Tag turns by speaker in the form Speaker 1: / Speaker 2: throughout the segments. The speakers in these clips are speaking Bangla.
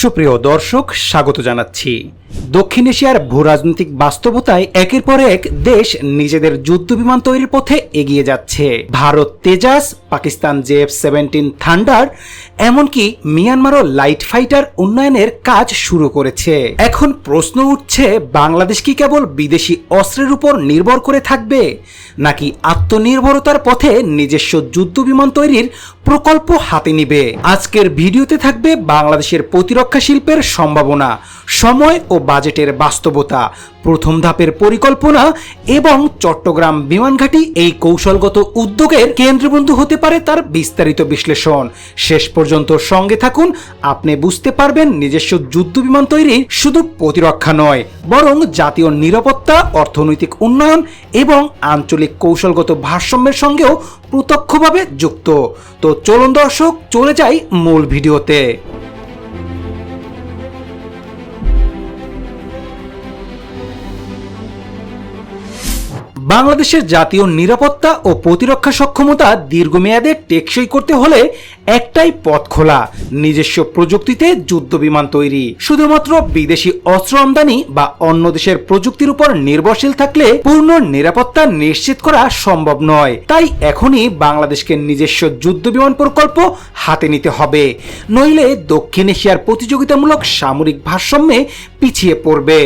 Speaker 1: সুপ্রিয় দর্শক স্বাগত জানাচ্ছি। দক্ষিণ এশিয়ার ভূরাজনৈতিক বাস্তবতায় একের পর এক দেশ নিজেদের যুদ্ধ বিমান তৈরির পথে এগিয়ে যাচ্ছে। Bharat Tejas, Pakistan JF seventeen thunder, এমনকি মিয়ানমারও লাইট ফাইটার উন্নয়নের কাজ শুরু করেছে। এখন প্রশ্ন উঠছে, বাংলাদেশ কি কেবল বিদেশি অস্ত্রের উপর নির্ভর করে থাকবে, নাকি আত্মনির্ভরতার পথে নিজস্ব যুদ্ধ বিমান তৈরির প্রকল্প হাতে নিবে? আজকের ভিডিওতে থাকবে বাংলাদেশের প্রতিরক্ষা শিল্পের সম্ভাবনা, সময় ও বাজেটের বাস্তবতা। প্রথম ধাপের পরিকল্পনা এবং চট্টগ্রাম বিমানঘাটি এই কৌশলগত উদ্যোগের কেন্দ্রবিন্দু হতে পারে তার বিস্তারিত বিশ্লেষণ। শেষ পর্যন্ত সঙ্গে থাকুন, আপনি বুঝতে পারবেন নিজস্ব যুদ্ধ বিমান তৈরি শুধু প্রতিরক্ষা নয়, বরং জাতীয় নিরাপত্তা, অর্থনৈতিক উন্নয়ন এবং আঞ্চলিক কৌশলগত ভারসাম্যের সঙ্গেও প্রত্যক্ষভাবে যুক্ত। তো চলুন দর্শক, চলে যাই মূল ভিডিওতে। বাংলাদেশের জাতীয় নিরাপত্তা ও প্রতিরক্ষা সক্ষমতা দীর্ঘমেয়াদে টেকসই করতে হলে একটাই পথ খোলা, নিজস্ব প্রযুক্তিতে যুদ্ধ বিমান তৈরি। শুধুমাত্র বিদেশি অস্ত্র আমদানি বা অন্য দেশের প্রযুক্তির উপর নির্ভরশীল থাকলে পূর্ণ নিরাপত্তা নিশ্চিত করা সম্ভব নয়। তাই এখনই বাংলাদেশকে নিজস্ব যুদ্ধ বিমান প্রকল্প হাতে নিতে হবে। নইলে দক্ষিণ এশিয়ার প্রতিযোগিতামূলক সামরিক ভারসাম্যে পিছিয়ে পড়বে।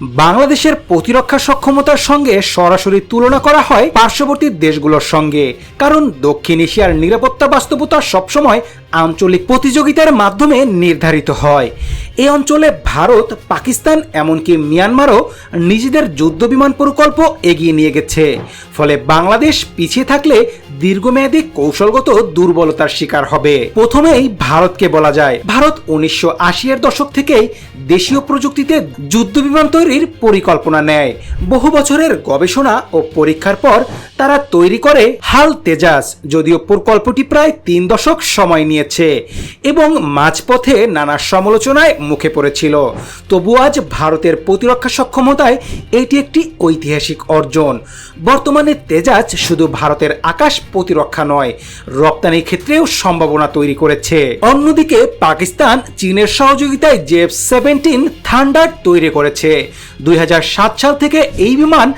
Speaker 1: বাংলাদেশের প্রতিরক্ষা সক্ষমতার সঙ্গে সরাসরি তুলনা করা হয় পার্শ্ববর্তী দেশগুলোর সঙ্গে। কারণ দক্ষিণ এশিয়ার নিরাপত্তা বাস্তবতা সবসময় আঞ্চলিক প্রতিযোগিতার মাধ্যমে নির্ধারিত হয়। এ অঞ্চলে ভারত, পাকিস্তান, এমনকি মিয়ানমারও নিজেদের যুদ্ধ বিমান প্রকল্প এগিয়ে নিয়ে গেছে। ফলে বাংলাদেশ পিছিয়ে থাকলে দীর্ঘমেয়াদী কৌশলগত দুর্বলতার শিকার হবে। প্রথমেই ভারতকে বলা যায়। ভারত উনিশশো আশি এর দশক থেকেই দেশীয় প্রযুক্তিতে যুদ্ধ বিমান তৈরির পরিকল্পনা নেয়। বহু বছরের গবেষণা ও পরীক্ষার পর তারা তৈরি করে হাল তেজাস, যদিও প্রকল্পটি প্রায় তিন দশক সময় নিয়েছে এবং মাঝপথে নানা সমালোচনায় মুখে পড়েছিল। তবু আজ ভারতের প্রতিরক্ষা সক্ষমতায় এটি একটি ঐতিহাসিক অর্জন। বর্তমানে তেজাজ শুধু ভারতের আকাশ প্রতিরক্ষা নয়, রপ্তানির ক্ষেত্রেও সম্ভাবনা তৈরি করেছে। অন্যদিকে পাকিস্তান চীনের সহযোগিতায় জেফ সেভেন্টিন থান্ডার তৈরি করেছে। দুই হাজার সাত সাল থেকে এই বিমান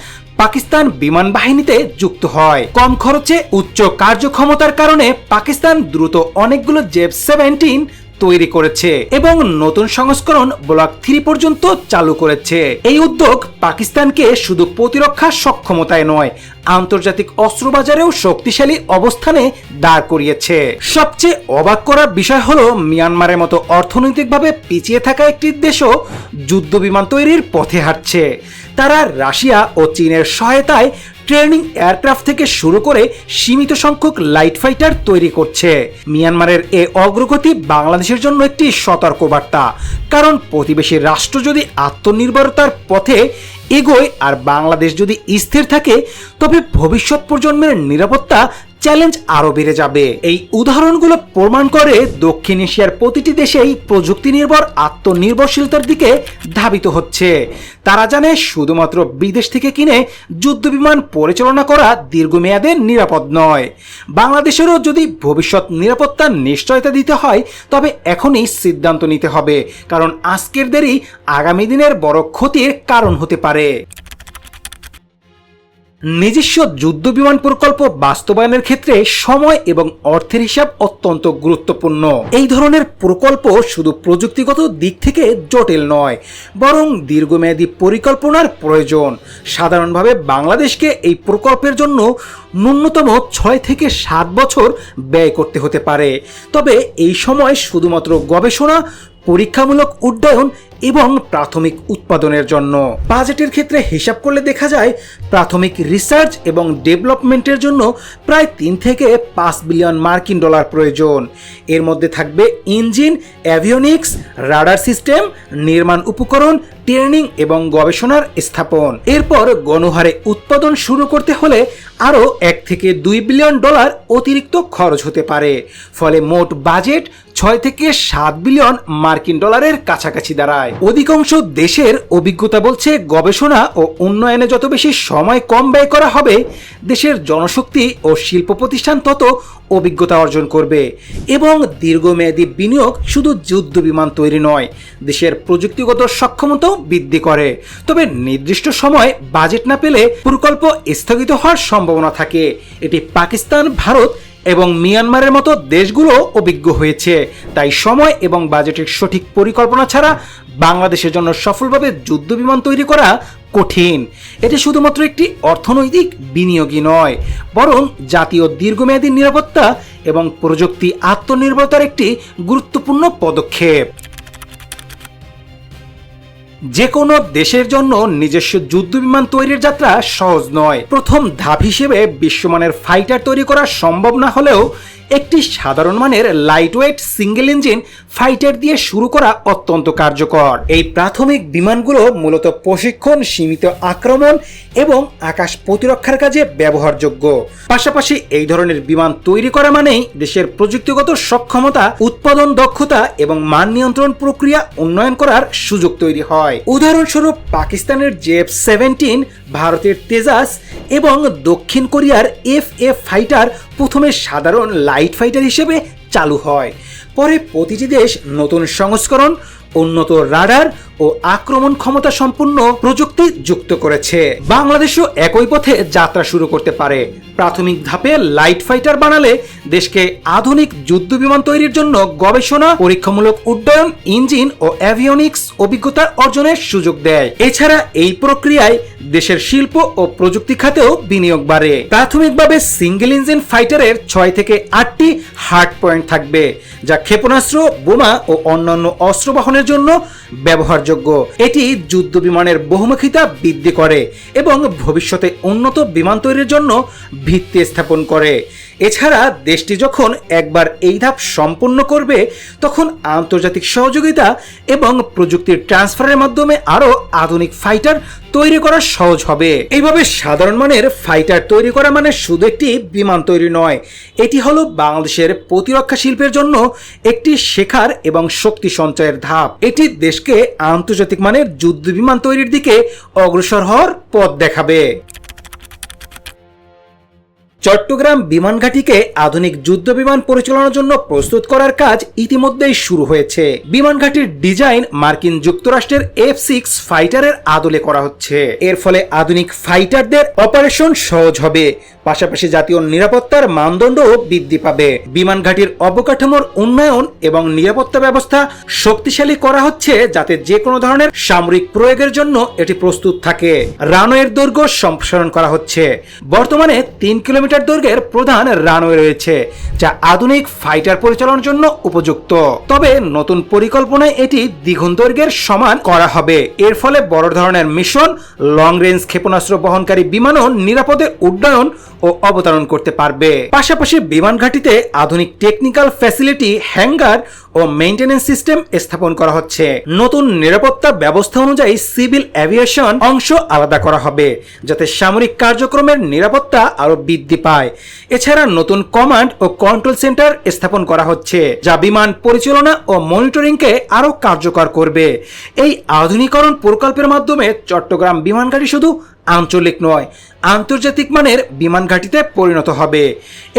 Speaker 1: পাকিস্তান বিমান বাহিনীতে যুক্ত হয়। কম খরচে উচ্চ কার্যক্ষমতার কারণে পাকিস্তান দ্রুত অনেকগুলো জেফ সেভেন্টিন তৈরি করেছে এবং নতুন সংস্করণ ব্লক থ্রি পর্যন্ত চালু করেছে। এই উদ্যোগ পাকিস্তানকে শুধু প্রতিরক্ষা সক্ষমতায় নয়, আন্তর্জাতিক অস্ত্র বাজারেও শক্তিশালী অবস্থানে দাঁড় করিয়েছে। সবচেয়ে অবাক করার বিষয় হলো মিয়ানমারের মতো অর্থনৈতিকভাবে পিছিয়ে থাকা একটি দেশও যুদ্ধ বিমান তৈরির পথে হাঁটছে। তারা রাশিয়া ও চীনের সহায়তায় ট্রেনিং এয়ারক্রাফট থেকে শুরু করে সীমিত সংখ্যক লাইট ফাইটার তৈরি করছে। মিয়ানমারের এ অগ্রগতি বাংলাদেশের জন্য একটি সতর্কবার্তা। কারণ প্রতিবেশী রাষ্ট্র যদি আত্মনির্ভরতার পথে এগোয় আর বাংলাদেশ যদি স্থির থাকে, তবে ভবিষ্যৎ প্রজন্মের নিরাপত্তা চ্যালেঞ্জ আরও বেড়ে যাবে। এই উদাহরণগুলো প্রমাণ করে দক্ষিণ এশিয়ার প্রতিটি দেশেই প্রযুক্তি নির্ভর আত্মনির্ভরশীলতার দিকে ধাবিত হচ্ছে। তারা জানে শুধুমাত্র বিদেশ থেকে কিনে যুদ্ধ বিমান পরিচালনা করা দীর্ঘমেয়াদে নিরাপদ নয়। বাংলাদেশেরও যদি ভবিষ্যৎ নিরাপত্তার নিশ্চয়তা দিতে হয়, তবে এখনই সিদ্ধান্ত নিতে হবে, কারণ আজকের দেরি আগামী দিনের বড় ক্ষতির কারণ হতে পারে। নিজস্ব যুদ্ধ বিমান প্রকল্প বাস্তবায়নের ক্ষেত্রে সময় এবং অর্থের হিসাব অত্যন্ত গুরুত্বপূর্ণ। এই ধরনের প্রকল্প শুধু প্রযুক্তিগত দিক থেকে জটিল নয়, বরং দীর্ঘমেয়াদী পরিকল্পনার প্রয়োজন। সাধারণভাবে বাংলাদেশকে এই প্রকল্পের জন্য ন্যূনতম ছয় থেকে সাত বছর ব্যয় করতে হতে পারে। তবে এই সময় শুধুমাত্র গবেষণা পরীক্ষামূলক উড্ডয়ন এবং প্রাথমিক উৎপাদনের জন্য। বাজেটের ক্ষেত্রে হিসাব করলে দেখা যায়, প্রাথমিক রিসার্চ এবং ডেভেলপমেন্টের জন্য প্রায় তিন থেকে পাঁচ বিলিয়ন মার্কিন ডলার প্রয়োজন। এর মধ্যে থাকবে ইঞ্জিন, অ্যাভিওনিক্স, রাডার সিস্টেম, নির্মাণ উপকরণ, ট্রেনিং এবং গবেষণার স্থাপন। এরপর গণহারে উৎপাদন শুরু করতে হলে আরও এক থেকে দুই বিলিয়ন ডলার অতিরিক্ত খরচ হতে পারে। ফলে মোট বাজেট ছয় থেকে সাত বিলিয়ন মার্কিন ডলারের কাছাকাছি দাঁড়ায়। অধিকাংশ দেশের অভিজ্ঞতা বলছে গবেষণা ও উন্নয়নে যত বেশি সময় কম ব্যয় করা হবে, দেশের জনশক্তি ও শিল্প প্রতিষ্ঠান তত অভিজ্ঞতা অর্জন করবে এবং দীর্ঘমেয়াদী বিনিয়োগ শুধু যুদ্ধ বিমান তৈরি নয়, দেশের প্রযুক্তিগত সক্ষমতাও বৃদ্ধি করে। তবে নির্দিষ্ট সময় বাজেট না পেলে প্রকল্প স্থগিত হওয়ার সম্ভাবনা থাকে। এটি পাকিস্তান, ভারত এবং মিয়ানমারের মতো দেশগুলো অভিজ্ঞ হয়েছে। তাই সময় এবং বাজেটের সঠিক পরিকল্পনা ছাড়া বাংলাদেশের জন্য সফলভাবে যুদ্ধ বিমান তৈরি করা কঠিন। এটি শুধুমাত্র একটি অর্থনৈতিক বিনিয়োগই নয়, বরং জাতীয় দীর্ঘমেয়াদী নিরাপত্তা এবং প্রযুক্তি আত্মনির্ভরতার একটি গুরুত্বপূর্ণ পদক্ষেপ। যে কোনো দেশের জন্য নিজস্ব যুদ্ধ বিমান তৈরির যাত্রা সহজ নয়। প্রথম ধাপ হিসেবে বিশ্বমানের ফাইটার তৈরি করা সম্ভব না হলেও একটি সাধারণ মানের লাইটওয়েট সিঙ্গেল ইঞ্জিন ফাইটার দিয়ে শুরু করা অত্যন্ত কার্যকর। এই প্রাথমিক বিমানগুলো মূলত প্রশিক্ষণ, সীমিত আক্রমণ এবং আকাশ প্রতিরক্ষার কাজে ব্যবহারযোগ্য। পাশাপাশি এই ধরনের বিমান তৈরি করা মানেই দেশের প্রযুক্তিগত সক্ষমতা, উৎপাদন দক্ষতা এবং মান নিয়ন্ত্রণ প্রক্রিয়া উন্নয়ন করার সুযোগ তৈরি হয়। উদাহরণস্বরূপ পাকিস্তানের জেফ সেভেন্টিন, ভারতের তেজাস এবং দক্ষিণ কোরিয়ার এফ এফ ফাইটার প্রথমে সাধারণ লাইট ফাইটার হিসেবে চালু হয়। পরে প্রতিটি দেশ নতুন সংস্করণ, উন্নত রাডার ও আক্রমণ ক্ষমতা সম্পন্ন প্রযুক্তি যুক্ত করেছে। বাংলাদেশও একই পথে যাত্রা শুরু করতে পারে। প্রাথমিক ধাপে লাইট ফাইটার বানালে দেশকে আধুনিক যুদ্ধ বিমান তৈরির জন্য গবেষণা, পরীক্ষামূলক উড্ডয়ন, ইঞ্জিন ও অ্যাভিওনিক্স অভিজ্ঞতা অর্জনের সুযোগ দেয়। এছাড়া এই প্রক্রিয়ায় দেশের শিল্প ও প্রযুক্তি খাতেও বিনিয়োগ বাড়ে। প্রাথমিকভাবে সিঙ্গেল ইঞ্জিন ফাইটারের ছয় থেকে আটটি হার্ড পয়েন্ট থাকবে, যা ক্ষেপণাস্ত্র, বোমা ও অন্যান্য অস্ত্র বহনের জন্য ব্যবহারযোগ্য এটি যুদ্ধ বিমানের বহুমুখিতা বৃদ্ধি করে এবং ভবিষ্যতে উন্নত বিমান তৈরির জন্য ভিত্তি স্থাপন করে। এছাড়া দেশটি যখন একবার এই ধাপ সম্পন্ন করবে, তখন আন্তর্জাতিক সহযোগিতা এবং প্রযুক্তির ট্রান্সফারের মাধ্যমে আরও আধুনিক ফাইটার তৈরি করা সহজ হবে। এইভাবে সাধারণ মানের ফাইটার তৈরি করা মানে শুধু একটি বিমান তৈরি নয়, এটি হলো বাংলাদেশের প্রতিরক্ষা শিল্পের জন্য একটি শেখার এবং শক্তি সঞ্চয়ের ধাপ। এটি দেশকে আন্তর্জাতিক মানের যুদ্ধ বিমান তৈরির দিকে অগ্রসর হওয়ার পথ দেখাবে। চট্টগ্রাম বিমানঘাটিকে আধুনিক যুদ্ধ বিমান পরিচালনার জন্য প্রস্তুত করার কাজ ইতিমধ্যেই শুরু হয়েছে। বিমানঘাটির ডিজাইন মার্কিন যুক্তরাষ্ট্রের এফ সিক্স ফাইটারের আদলে করা হচ্ছে। এর ফলে আধুনিক ফাইটারদের অপারেশন সহজ হবে। পাশাপাশি জাতীয় নিরাপত্তার মানদণ্ডও বৃদ্ধি পাবে। বিমানঘাটির অবকাঠামোর উন্নয়ন এবং নিরাপত্তা ব্যবস্থা শক্তিশালী করা হচ্ছে যাতে যে কোনো ধরনের সামরিক প্রয়োগের জন্য এটি প্রস্তুত থাকে। রানওয়ের দৈর্ঘ্য সম্প্রসারণ করা হচ্ছে। বর্তমানে তিন কিলোমিটার দৈর্ঘ্যের প্রধান রানওয়ে রয়েছে, যা আধুনিক ফাইটার পরিচালনার জন্য উপযুক্ত। তবে নতুন পরিকল্পনায় এটি দ্বিগুণ দৈর্ঘ্যের সমান করা হবে। এর ফলে বড় ধরনের মিশন লং রেঞ্জ ক্ষেপণাস্ত্র বহনকারী বিমানও নিরাপদে উড্ডয়ন ও অবতরণ করতে পারবে। পাশাপাশি বিমান ঘাটিতে আধুনিক টেকনিক্যাল ফ্যাসিলিটি হ্যাঙ্গার ও মেইনটেনেন্স সিস্টেম স্থাপন করা হচ্ছে। নতুন নিরাপত্তা ব্যবস্থা অনুযায়ী সিভিল অ্যাভিয়েশন অংশ আলাদা করা হবে, যাতে সামরিক কার্যক্রমের নিরাপত্তা আরও বৃদ্ধি পায়। এছাড়া নতুন কমান্ড ও কন্ট্রোল সেন্টার স্থাপন করা হচ্ছে, যা বিমান পরিচালনা ও মনিটরিংকে আরও কার্যকর করবে। এই আধুনিকরণ প্রকল্পের মাধ্যমে চট্টগ্রাম বিমান বিমানঘাটি শুধু আঞ্চলিক নয়, আন্তর্জাতিক মানের বিমান ঘাঁটিতে পরিণত হবে।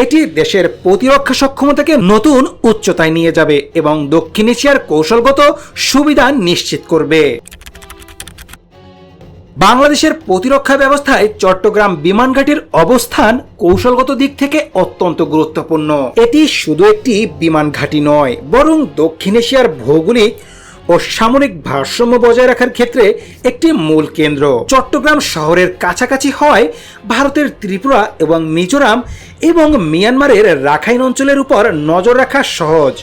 Speaker 1: এটি দেশের প্রতিরক্ষা সক্ষমতাকে নতুন উচ্চতায় নিয়ে যাবে এবং দক্ষিণ এশিয়ার কৌশলগত সুবিধা নিশ্চিত করবে। বাংলাদেশের প্রতিরক্ষা ব্যবস্থায় চট্টগ্রাম বিমানঘাটির অবস্থান কৌশলগত দিক থেকে অত্যন্ত গুরুত্বপূর্ণ। এটি শুধু একটি বিমান ঘাঁটি নয়, বরং দক্ষিণ এশিয়ার ভৌগোলিক ও সামরিক ভারসাম্য বজায় রাখার ক্ষেত্রে একটি মূল কেন্দ্র। চট্টগ্রাম শহরের কাছাকাছি হয় ভারতের ত্রিপুরা এবং মিজোরাম এবং মিয়ানমারের রাখাইন অঞ্চলের উপর নজর রাখা সহজ।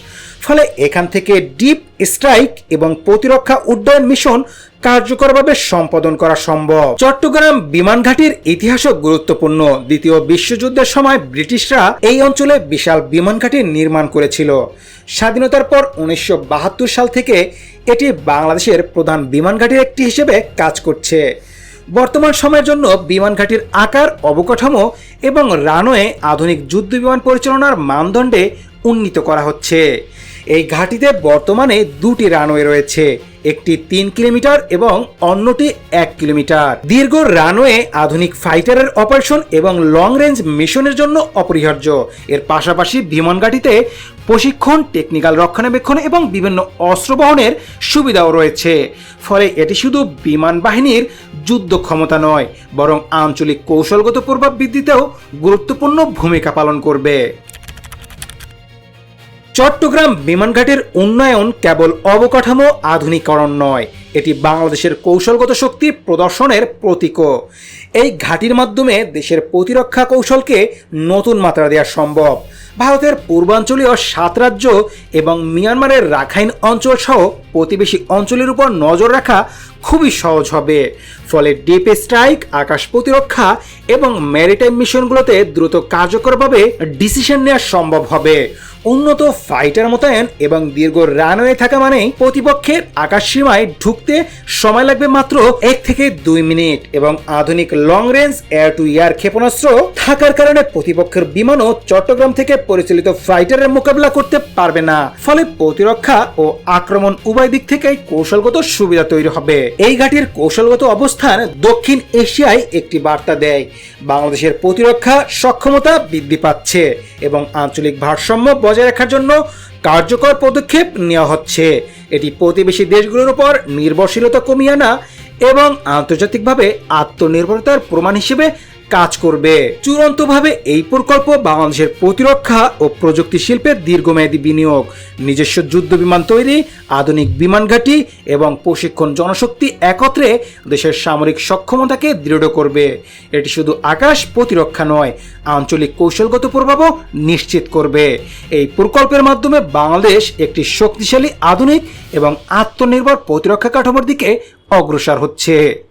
Speaker 1: ফলে এখান থেকে ডিপ স্ট্রাইক এবং প্রতিরক্ষা উড্ডয়ন মিশন কার্যকরভাবে সম্পাদন করা সম্ভব। চট্টগ্রাম বিমান ঘাটির ইতিহাসও গুরুত্বপূর্ণ। দ্বিতীয় বিশ্বযুদ্ধের সময় ব্রিটিশরা এই অঞ্চলে বিশাল বিমান ঘাটি নির্মাণ করেছিল। স্বাধীনতার পর উনিশশো বাহাত্তর সাল থেকে এটি বাংলাদেশের প্রধান বিমান ঘাটির একটি হিসেবে কাজ করছে। বর্তমান সময়ের জন্য বিমান ঘাটির আকার, অবকাঠামো এবং রানওয়ে আধুনিক যুদ্ধ বিমান পরিচালনার মানদণ্ডে উন্নীত করা হচ্ছে। এই ঘাঁটিতে বর্তমানে দুটি রানওয়ে রয়েছে। একটি তিন কিলোমিটার এবং অন্যটি এক কিলোমিটার। দীর্ঘ রানওয়ে আধুনিক ফাইটারের অপারেশন এবং লং রেঞ্জ মিশনের জন্য অপরিহার্য। এর পাশাপাশি বিমান ঘাঁটিতে প্রশিক্ষণ টেকনিক্যাল রক্ষণাবেক্ষণ এবং বিভিন্ন অস্ত্র বহনের সুবিধাও রয়েছে। ফলে এটি শুধু বিমান বাহিনীর যুদ্ধ ক্ষমতা নয়, বরং আঞ্চলিক কৌশলগত প্রভাব বৃদ্ধিতেও গুরুত্বপূর্ণ ভূমিকা পালন করবে। চট্টগ্রাম বিমানঘাটের উন্নয়ন কেবল অবকাঠামো আধুনিকরণ নয় এটি বাংলাদেশের কৌশলগত শক্তি প্রদর্শনের প্রতীকও। এই ঘাটির মাধ্যমে দেশের প্রতিরক্ষা কৌশলকে নতুন মাত্রা দেওয়া সম্ভব। ভারতের পূর্বাঞ্চলীয় সাত রাজ্য এবং মিয়ানমারের রাখাইন অঞ্চল সহ প্রতিবেশী অঞ্চলের উপর নজর রাখা খুবই সহজ হবে। ফলে ডিপ স্ট্রাইক, আকাশ প্রতিরক্ষা এবং ম্যারিটাইম মিশনগুলোতে দ্রুত কার্যকরভাবে ডিসিশন নেওয়া সম্ভব হবে। উন্নত ফাইটার মোতায়েন এবং দীর্ঘ রানওয়ে থাকা মানেই প্রতিপক্ষের আকাশ সীমায় ঢুকতে সময় লাগবে মাত্র এক থেকে দুই মিনিট এবং আধুনিক long range air to air ক্ষেপণাস্ত্র থাকার কারণে প্রতিপক্ষের বিমানও চট্টগ্রাম থেকে পরিচালিত ফাইটারের মোকাবিলা করতে পারবে না। ফলে প্রতিরক্ষা ও আক্রমণ উভয় দিক থেকেই কৌশলগত সুবিধা তৈরি হবে। এই ঘাটির কৌশলগত অবস্থান দক্ষিণ এশিয়ায় একটি বার্তা দেয়। বাংলাদেশের প্রতিরক্ষা সক্ষমতা বৃদ্ধি পাচ্ছে এবং আঞ্চলিক ভারসাম্য বজায় রাখার জন্য কার্যকর পদক্ষেপ নেওয়া হচ্ছে। এটি প্রতিবেশী দেশগুলোর উপর নির্ভরশীলতা কমিয়ে আনা এবং আন্তর্জাতিকভাবে আত্মনির্ভরতার প্রমাণ হিসেবে কাজ করবে। চূড়ান্তভাবে এই প্রকল্প বাংলাদেশের প্রতিরক্ষা ও প্রযুক্তি শিল্পের দীর্ঘমেয়াদী বিনিয়োগ, নিজস্ব যুদ্ধ বিমান তৈরি, আধুনিক বিমান ঘাঁটি এবং প্রশিক্ষণ জনশক্তি একত্রে দেশের সামরিক সক্ষমতাকে দৃঢ় করবে। এটি শুধু আকাশ প্রতিরক্ষা নয়, আঞ্চলিক কৌশলগত প্রভাবও নিশ্চিত করবে। এই প্রকল্পের মাধ্যমে বাংলাদেশ একটি শক্তিশালী আধুনিক এবং আত্মনির্ভর প্রতিরক্ষা কাঠামোর দিকে অগ্রসর হচ্ছে।